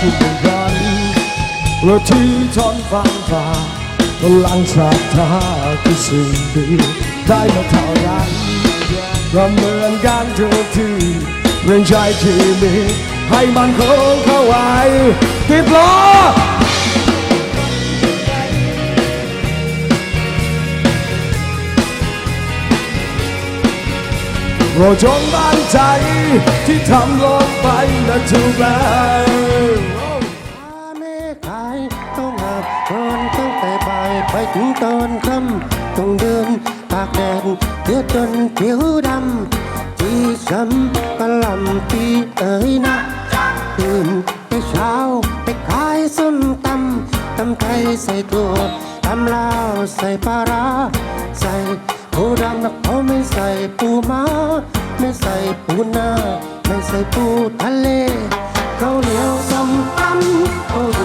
เรถที่ทนฟังฟ้าพลังศรัทธาคือสิ่งดีได้มาเท่านั้นก็เหมือนกันทุกที่เรื่องใจที่มีให้มันคงเข้าไว้ติดล้อโปรดจงมั่นใจที่ทำลงไปนั้นถูกแล้ว ตองอาบก่อนตั้งแต่บ่ายไปถึงตอนค่ำต้องเดินตากแดดเพื่อจนผิวดำที่ช้ำกะหล่ำปีเอ๋ยนะตื่นแต่เช้าไปขายส้มตำตำไทยใส่ถั่วตำลาวใส่ปลาร้าใส่ปูดำนะเขาไม่ใส่ปูม้าไม่ใส่ปูนาไม่ใส่ปูทะเลเขาเหนียวส้มตำ